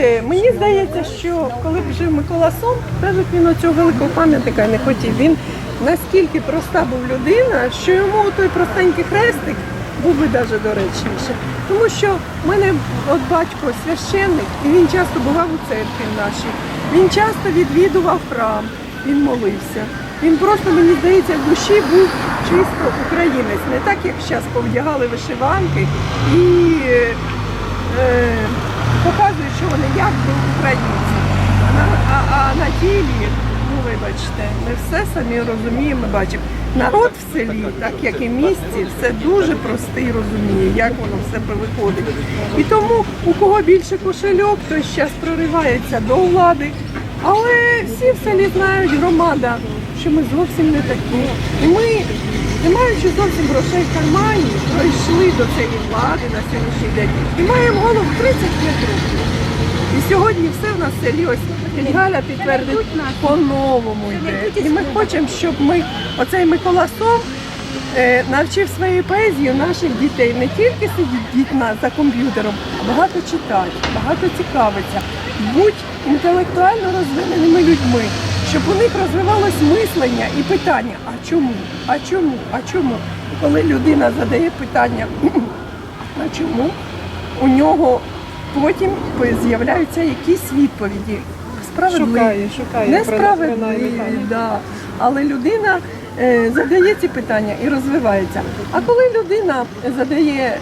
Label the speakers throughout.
Speaker 1: знаєте, мені здається, що коли б жив Микола Сон, навіть він оцього великого пам'ятника не хотів. Він наскільки проста був людина, що йому той простенький хрестик був би навіть доречніше. Тому що в мене от батько священник, і він часто бував у церкві нашій. Він часто відвідував храм, він молився. Він просто, мені здається, в душі був чисто українець, не так, як зараз повдягали вишиванки і е, що вони як би українці. А а, а на ділі, ну вибачте, ми все самі розуміємо, бачимо. Народ в селі, так як і в місті, все дуже простий розуміє, як воно в себе виходить. І тому у кого більше кошельок, той зараз проривається до влади. Але всі в селі знають громада, що ми зовсім не такі. І ми, не маючи зовсім грошей в кармані, пройшли до цієї влади на сьогоднішній день і маємо голову 35 років. І сьогодні все в нас селі. Галя підтвердить по-новому. І ми хочемо, щоб ми, оцей Микола Сом, е, навчив своєю поезією наших дітей. Не тільки сидіти дітьми за комп'ютером, а багато читати, багато цікавитися, будь інтелектуально розвиненими людьми, щоб у них розвивалось мислення і питання, а чому, а чому, а чому? Коли людина задає питання, а чому, у нього потім з'являються якісь відповіді. Справедливі.
Speaker 2: Шукає, шукає.
Speaker 1: Несправедливі, да. але людина е, задає ці питання і розвивається. А коли людина задає е,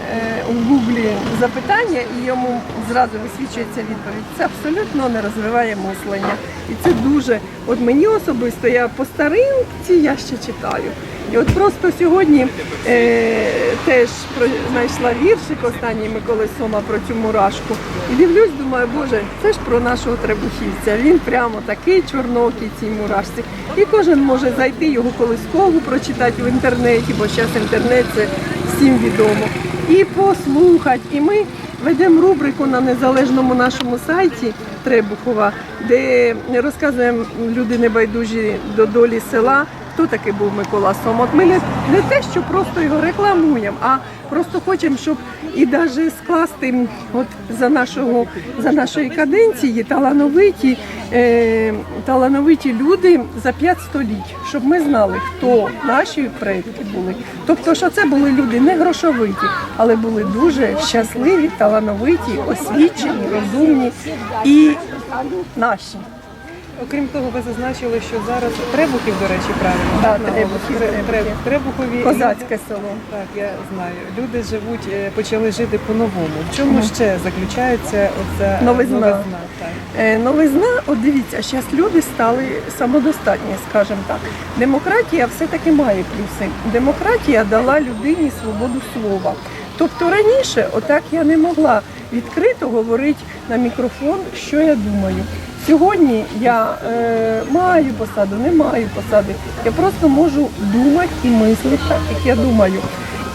Speaker 1: у Гуглі запитання і йому зразу висвічується відповідь, це абсолютно не розвиває мислення. І це дуже, от мені особисто, я по старинці я ще читаю. І от просто сьогодні е, теж знайшла віршик останній Миколи Сома про цю мурашку. І дивлюсь, думаю, боже, це ж про нашого требухівця. Він прямо такий чорнокий цій мурашці. І кожен може зайти його колискову прочитати в інтернеті, бо зараз інтернет це всім відомо. І послухати. І ми ведемо рубрику на незалежному нашому сайті Требухова, де розказуємо люди небайдужі до долі села хто такий був Микола Сом. Ми не, не те, що просто його рекламуємо, а просто хочемо, щоб і навіть скласти от за нашого за нашої каденції талановиті, е, талановиті люди за п'ять століть, щоб ми знали, хто наші предки були. Тобто, що це були люди не грошовиті, але були дуже щасливі, талановиті, освічені, розумні і наші.
Speaker 2: Окрім того, ви зазначили, що зараз Требухів, до речі, правильно.
Speaker 1: Так,
Speaker 2: наголос.
Speaker 1: Требухів, Требухів.
Speaker 2: Требухові.
Speaker 1: Козацьке село.
Speaker 2: Так, я знаю. Люди живуть, е, почали жити по-новому. В чому ще заключається оця
Speaker 1: Новизна.
Speaker 2: новизна? Так.
Speaker 1: Е, Новизна, от дивіться, зараз люди стали самодостатні, скажімо так. Демократія все-таки має плюси. Демократія дала людині свободу слова. Тобто раніше, отак я не могла відкрито говорити на мікрофон, що я думаю. Сьогодні я е, маю посаду, не маю посади. Я просто можу думати і мислити так, як я думаю.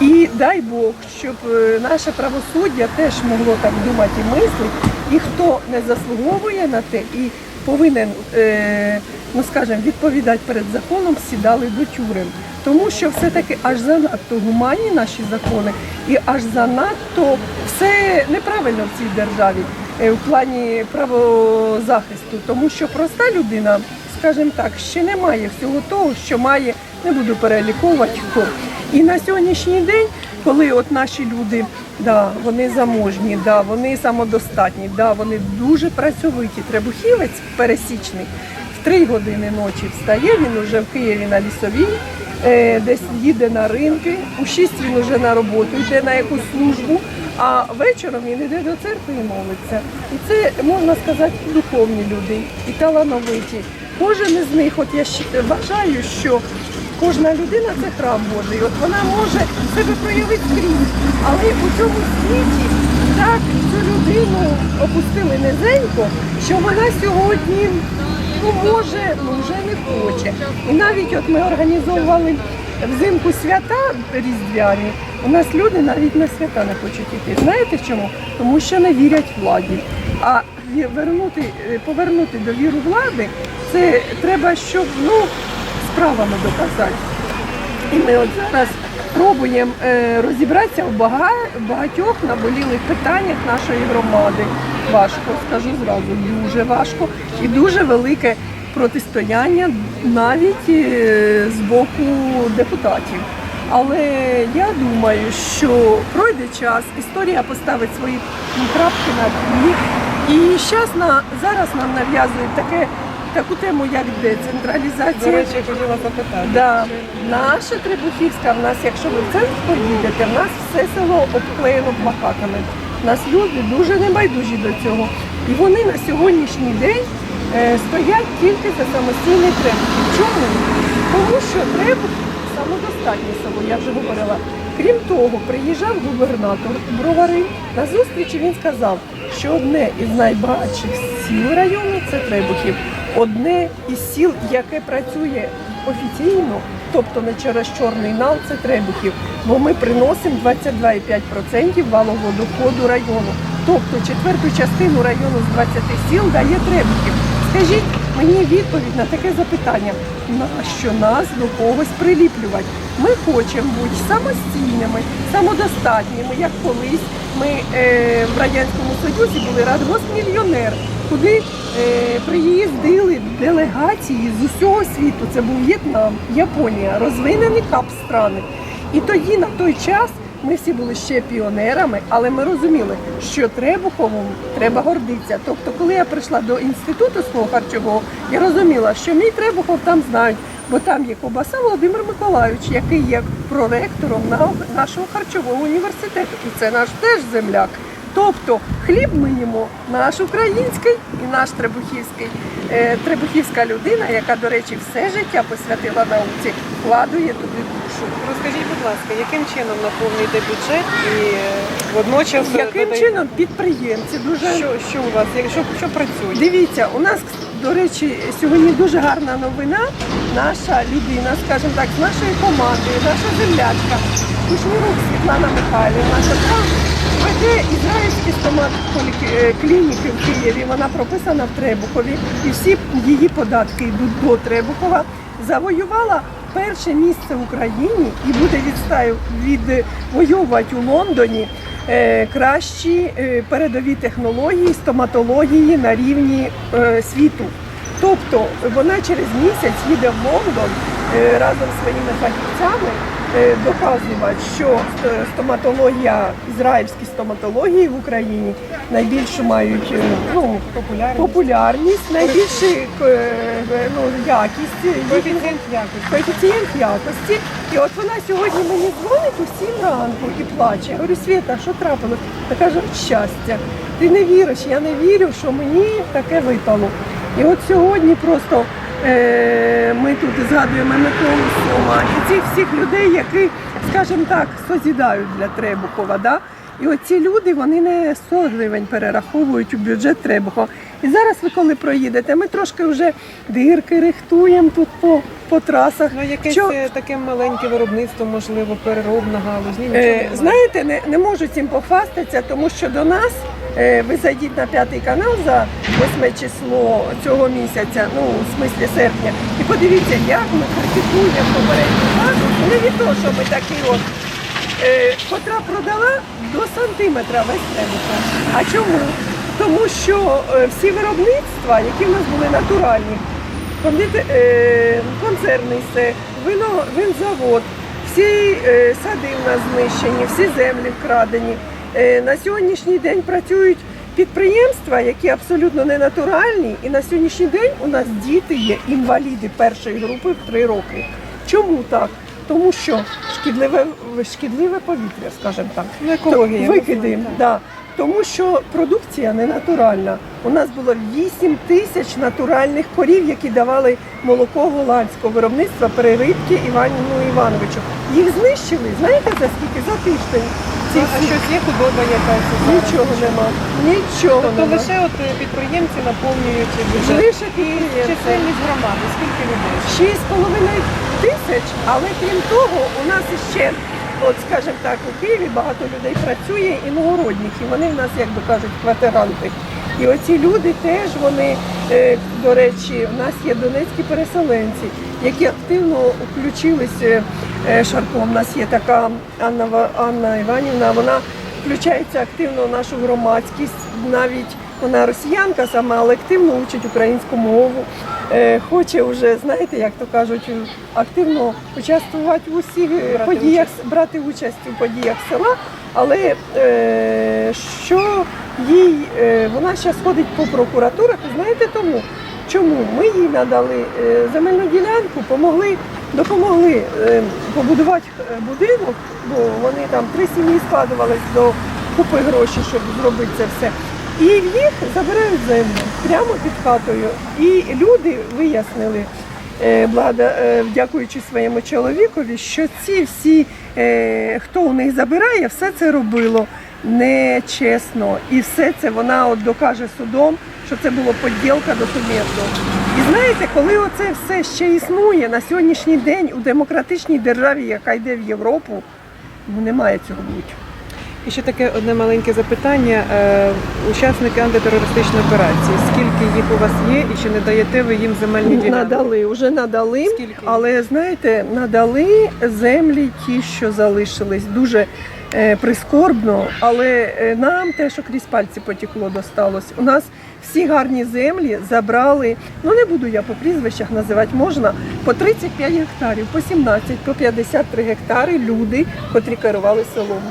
Speaker 1: І дай Бог, щоб е, наше правосуддя теж могло так думати і мислити. І хто не заслуговує на те і повинен, е, ну скажімо, відповідати перед законом, сідали до тюрем. Тому що все-таки аж занадто гуманні наші закони, і аж занадто все неправильно в цій державі в плані правозахисту. Тому що проста людина, скажімо так, ще не має всього того, що має, не буду переліковувати хто. І на сьогоднішній день, коли от наші люди, да, вони заможні, да, вони самодостатні, да, вони дуже працьовиті. Требухівець пересічний в три години ночі встає, він уже в Києві на лісовій, е, десь їде на ринки, у шість він вже на роботу, йде на якусь службу, а вечором він йде до церкви і молиться. І це, можна сказати, духовні люди і талановиті. Кожен із них, от я вважаю, що Кожна людина це храм Божий. От вона може себе проявити скрізь. Але у цьому світі так цю людину опустили низенько, що вона сьогодні ну, може, ну вже не хоче. І навіть от ми організовували взимку свята різдвяні. У нас люди навіть на свята не хочуть йти. Знаєте чому? Тому що не вірять владі. А вернути, е, повернути довіру влади, це треба, щоб ну, справами доказати. І ми от зараз пробуємо е, розібратися в багатьох наболілих питаннях нашої громади. Важко, скажу зразу, дуже важко і дуже велике протистояння навіть е, з боку депутатів. Але я думаю, що пройде час, історія поставить свої крапки на «і». І зараз на, зараз нам нав'язують таке, таку тему, як
Speaker 2: До
Speaker 1: децентралізація.
Speaker 2: речі, я хотіла запитати.
Speaker 1: Да. Наша Требухівська, в нас, якщо ви в центр поїдете, в нас все село обклеєно плакатами. Нас люди дуже небайдужі до цього. І вони на сьогоднішній день стоять тільки за самостійний Требухів. Чому? Тому що Требухів самодостатнє село, я вже говорила. Крім того, приїжджав губернатор Бровари. На зустрічі він сказав, що одне із найбагатших сіл району це Требухів. Одне із сіл, яке працює офіційно, тобто не через чорний нал, це Требухів. Бо ми приносимо 22,5% валового доходу району. Тобто четверту частину району з 20 сіл дає Требухів. Скажіть мені відповідь на таке запитання, нащо нас до когось приліплювати? Ми хочемо бути самостійними, самодостатніми, як колись ми е, в Радянському Союзі були радгосмільйонер, куди е, приїздили делегації з усього світу. Це був В'єтнам, Японія, розвинені кап страни. І тоді на той час ми всі були ще піонерами, але ми розуміли, що Требуховому треба гордитися. Тобто, коли я прийшла до інституту свого харчового, я розуміла, що мій Требухов там знають, бо там є Кобаса Володимир Миколайович, який є проректором на- нашого харчового університету. І це наш теж земляк. Тобто хліб ми їмо наш український і наш Требухівський. Е, Требухівська людина, яка, до речі, все життя посвятила науці, вкладує туди.
Speaker 2: Розкажіть, будь ласка, яким чином наповнюєте бюджет і е, водночас е,
Speaker 1: Яким
Speaker 2: додаєте-
Speaker 1: чином підприємці дуже
Speaker 2: що, що у вас, якщо що працює?
Speaker 1: дивіться, у нас до речі сьогодні дуже гарна новина. Наша людина, скажімо так, з нашої команди, наша землячка Кушнірук Світлана Михайлівна, яка веде ізраїльські стоматклініки в Києві. Вона прописана в Требухові, і всі її податки йдуть до Требухова. Завоювала перше місце в Україні і буде відстаю відвоювати у Лондоні е, кращі е, передові технології стоматології на рівні е, світу. Тобто вона через місяць їде в Лондон разом зі своїми фахівцями доказувати, що е, стоматологія, ізраїльські стоматології в Україні найбільшу мають е, ну,
Speaker 2: Популярність?
Speaker 1: популярність, найбільшу е, ну, якість.
Speaker 2: Коефіцієнт якості.
Speaker 1: Коефіцієнт якості. І от вона сьогодні мені дзвонить у 7 ранку і плаче. Я говорю, Свята, що трапилось? Та каже, щастя. Ти не віриш, я не вірю, що мені таке випало. І от сьогодні просто е, ми тут згадуємо Миколу Сома і цих всіх людей, які, скажімо так, созідають для Требухова. Да? І оці люди вони не 100 гривень перераховують у бюджет Требухова. І зараз ви коли проїдете, ми трошки вже дирки рихтуємо тут по, по трасах.
Speaker 2: Ну, якесь
Speaker 1: Що-
Speaker 2: е, таке маленьке виробництво, можливо, переробна галузь. Ні, нічого
Speaker 1: Е, знаєте, не, не можу цим похвастатися, тому що до нас е, ви зайдіть на п'ятий канал за 8 число цього місяця, ну в смислі серпня, і подивіться, як ми критикуємо попередню владу, не від того, що ми такі от. Е, котра продала до сантиметра весь требуха. А чому? Тому що е, всі виробництва, які в нас були натуральні, е, концерний сек, винзавод, всі е, сади в нас знищені, всі землі вкрадені. Е, на сьогоднішній день працюють підприємства, які абсолютно не натуральні, і на сьогоднішній день у нас діти є інваліди першої групи в три роки. Чому так? Тому що шкідливе, шкідливе повітря, скажімо так.
Speaker 2: Ну, екологія,
Speaker 1: Викиди, да. Тому що продукція не натуральна. У нас було 8 тисяч натуральних корів, які давали молоко голландського виробництва перерибки Іваніну Івановичу. Їх знищили, знаєте за скільки? За тиждень. Ці
Speaker 2: а
Speaker 1: всі-
Speaker 2: щось є худоба якась?
Speaker 1: Нічого нема. Нічого
Speaker 2: Тобто
Speaker 1: нема.
Speaker 2: лише от е, підприємці наповнюють бюджет.
Speaker 1: Лише підприємці.
Speaker 2: чисельність громади, скільки людей?
Speaker 1: Шість з половиною тисяч, але крім того, у нас іще, от скажімо так, у Києві багато людей працює іногородніх, і вони в нас, як би кажуть, квартиранти. І оці люди теж вони, е, до речі, у нас є донецькі переселенці, які активно включились е, е, У нас є така Анна, Анна Іванівна, вона включається активно в нашу громадськість, навіть вона росіянка саме, але активно учить українську мову. Е, Хоче вже, знаєте, як то кажуть, активно участвувати в усіх
Speaker 2: Брати
Speaker 1: подіях, брати участь у подіях села. Але е, що їй е, вона зараз ходить по прокуратурах, знаєте тому, чому ми їй надали земельну ділянку, помогли, допомогли побудувати будинок, бо вони там три сім'ї складувались до купи грошей, щоб зробити це все. І їх забирають землю прямо під хатою. І люди вияснили, е, блада, е, дякуючи своєму чоловікові, що ці всі, е, хто у них забирає, все це робило нечесно. І все це вона от докаже судом, що це було поділка документу. І знаєте, коли оце все ще існує на сьогоднішній день у демократичній державі, яка йде в Європу, ну немає цього бути.
Speaker 2: І ще таке одне маленьке запитання. Е, Учасники антитерористичної операції. Скільки їх у вас є і чи не даєте ви їм земельні ділянки?
Speaker 1: Надали, вже надали,
Speaker 2: Скільки?
Speaker 1: але знаєте, надали землі ті, що залишились. Дуже е, прискорбно, але е, нам те, що крізь пальці потекло, досталось. У нас всі гарні землі забрали. Ну не буду я по прізвищах називати, можна по 35 гектарів, по 17, по 53 гектари люди, котрі керували селом.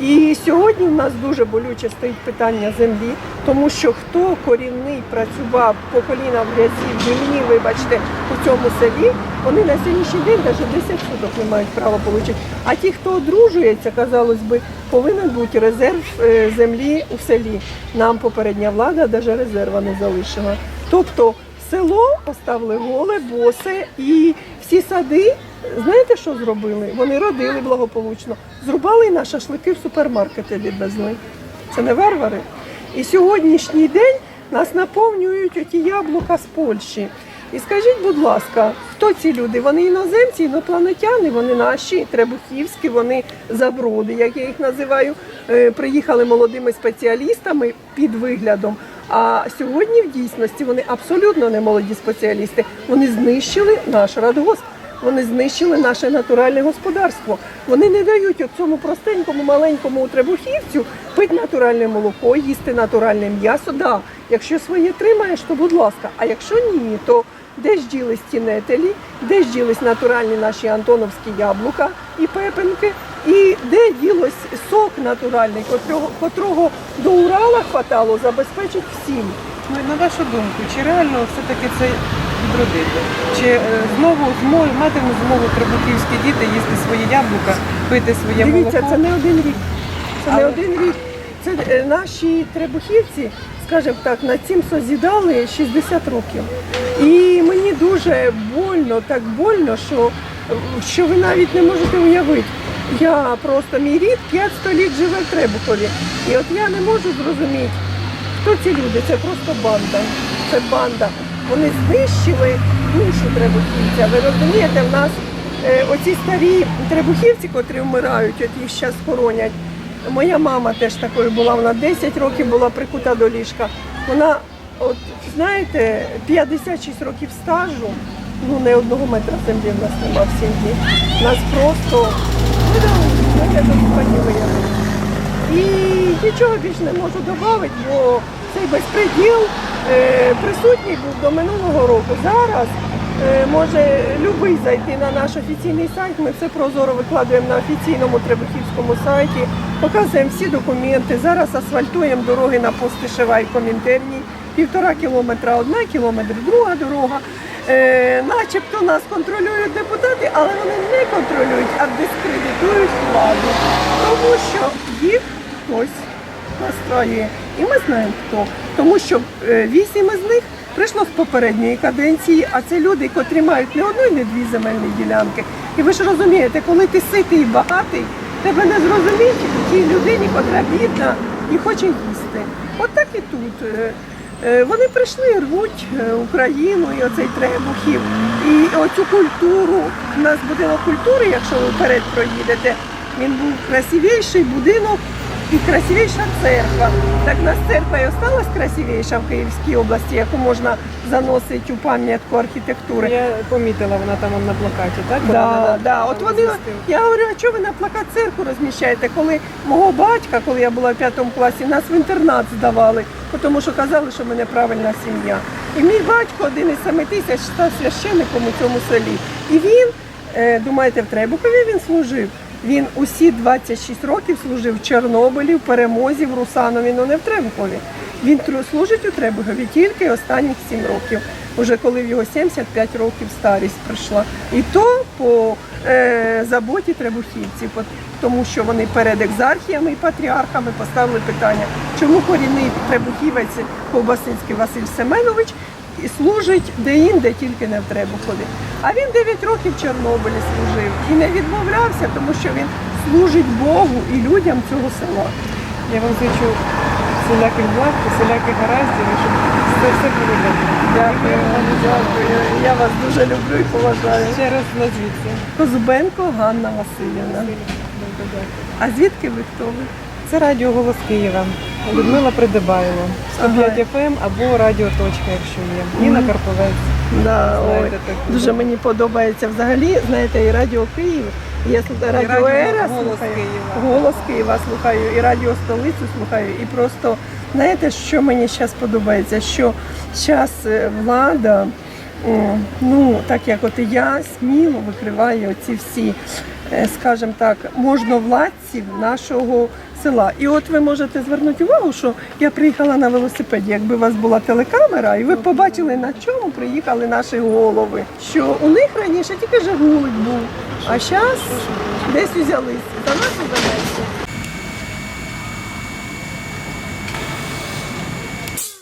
Speaker 1: І сьогодні в нас дуже болюче стоїть питання землі, тому що хто корінний працював по коліна в грязі, в гімні, вибачте, у цьому селі, вони на сьогоднішній день навіть 10 суток не мають права отримати. А ті, хто одружується, казалось би, повинен бути резерв е, землі у селі. Нам попередня влада навіть резерва не залишила. Тобто село поставили голе, босе і всі сади. Знаєте, що зробили? Вони родили благополучно, зрубали на шашлики в супермаркети відвезли. Це не варвари. І сьогоднішній день нас наповнюють оті яблука з Польщі. І скажіть, будь ласка, хто ці люди? Вони іноземці, інопланетяни, вони наші, требухівські, вони заброди, як я їх називаю. Е, Приїхали молодими спеціалістами під виглядом. А сьогодні в дійсності вони абсолютно не молоді спеціалісти. Вони знищили наш радгосп. Вони знищили наше натуральне господарство. Вони не дають цьому простенькому маленькому требухівцю пити натуральне молоко, їсти натуральне м'ясо. Да, якщо своє тримаєш, то будь ласка. А якщо ні, то де ж ділись ті нетелі, де ж ділись натуральні наші антоновські яблука і пепенки, і де ділось сок натуральний, котрого, котрого до Урала хватало забезпечить всім.
Speaker 2: Ну, на вашу думку, чи реально все-таки це відродити? Чи е, знову змогу матимуть змогу трибуківські діти їсти свої яблука, пити своє
Speaker 1: Дивіться, це не один рік. Це не один рік. Це е, наші требухівці, скажімо так, на цим созідали 60 років. І мені дуже больно, так больно, що, що ви навіть не можете уявити. Я просто мій рід 5 століть живе в Требухові. І от я не можу зрозуміти, хто ці люди. Це просто банда. Це банда. Вони знищили душу требухівця. Ви розумієте, в нас е, оці старі требухівці, котрі вмирають, от їх зараз хоронять. Моя мама теж такою була, вона 10 років була прикута до ліжка. Вона, от знаєте, 56 років стажу, ну не одного метра землі в нас нема в сім'ї. Нас просто ну, да, знаєте, виявили. І нічого більше не можу додати, бо цей безпреділ е, присутній був до минулого року. Зараз е, може любий зайти на наш офіційний сайт. Ми все прозоро викладуємо на офіційному Требухівському сайті, показуємо всі документи. Зараз асфальтуємо дороги на постишева комінтерній. Півтора кілометра одна, кілометр друга дорога. Е, начебто нас контролюють депутати, але вони не контролюють, а дискредитують владу. Тому що їх хтось настраює. І ми знаємо хто. Тому що е, вісім із них прийшло з попередньої каденції, а це люди, котрі мають не одну і не дві земельні ділянки. І ви ж розумієте, коли ти ситий і багатий, тебе не зрозуміють тій людині, котра бідна і хоче їсти. От так і тут. Е, е, Вони прийшли, рвуть Україну і оцей требухів. І оцю культуру, у нас будинок культури, якщо ви вперед проїдете, він був красивіший будинок і красивіша церква. Так у нас церква і осталась красивіша в Київській області, яку можна заносити у пам'ятку архітектури.
Speaker 2: Я помітила, вона там на плакаті, так?
Speaker 1: Да,
Speaker 2: вона
Speaker 1: да. От вони, я говорю, а чого ви на плакат церкву розміщаєте? Коли мого батька, коли я була в п'ятому класі, нас в інтернат здавали, тому що казали, що ми неправильна сім'я. І мій батько один із семи тисяч став священником у цьому селі. І він, е, думаєте, в Требухові він служив. Він усі 26 років служив в Чорнобилі, в Перемозі, в Русанові, але не в Требухові. Він служить у Требухові тільки останніх 7 років, уже коли в його 75 років старість прийшла. І то по е, заботі требухівців, тому що вони перед екзархіями і патріархами поставили питання, чому корінний требухівець Ковбасинський Василь Семенович і служить де-інде, тільки не в Требухові. А він 9 років в Чорнобилі служив і не відмовлявся, тому що він служить Богу і людям цього села.
Speaker 2: Я вам зичу всіляких благ, всіляких гараздів, щоб все, все було добре.
Speaker 1: Дякую вам, дякую. Я вас дуже люблю і поважаю.
Speaker 2: Ще раз назвіться.
Speaker 1: Козубенко Ганна Васильівна. А звідки ви хто ви?
Speaker 2: Це радіо Голос Києва. Людмила Придибайло. 105 FM або радіо Точка, якщо є. Ніна Карповець.
Speaker 1: Да, ой,
Speaker 2: Знаєте, таку.
Speaker 1: дуже мені подобається взагалі. Знаєте, і радіо Київ. Я слухаю радіо
Speaker 2: радіо
Speaker 1: Ера
Speaker 2: «Голос
Speaker 1: слухаю,
Speaker 2: Києва».
Speaker 1: голос Києва слухаю, і радіо столицю слухаю. І просто знаєте, що мені зараз подобається? Що зараз влада, ну так як от і я сміло викриваю ці всі, е, скажімо так, можновладців нашого села. І от ви можете звернути увагу, що я приїхала на велосипеді. Якби у вас була телекамера, і ви побачили, на чому приїхали наші голови. Що у них раніше тільки Жигулик був, а зараз десь узялись. За нас нас.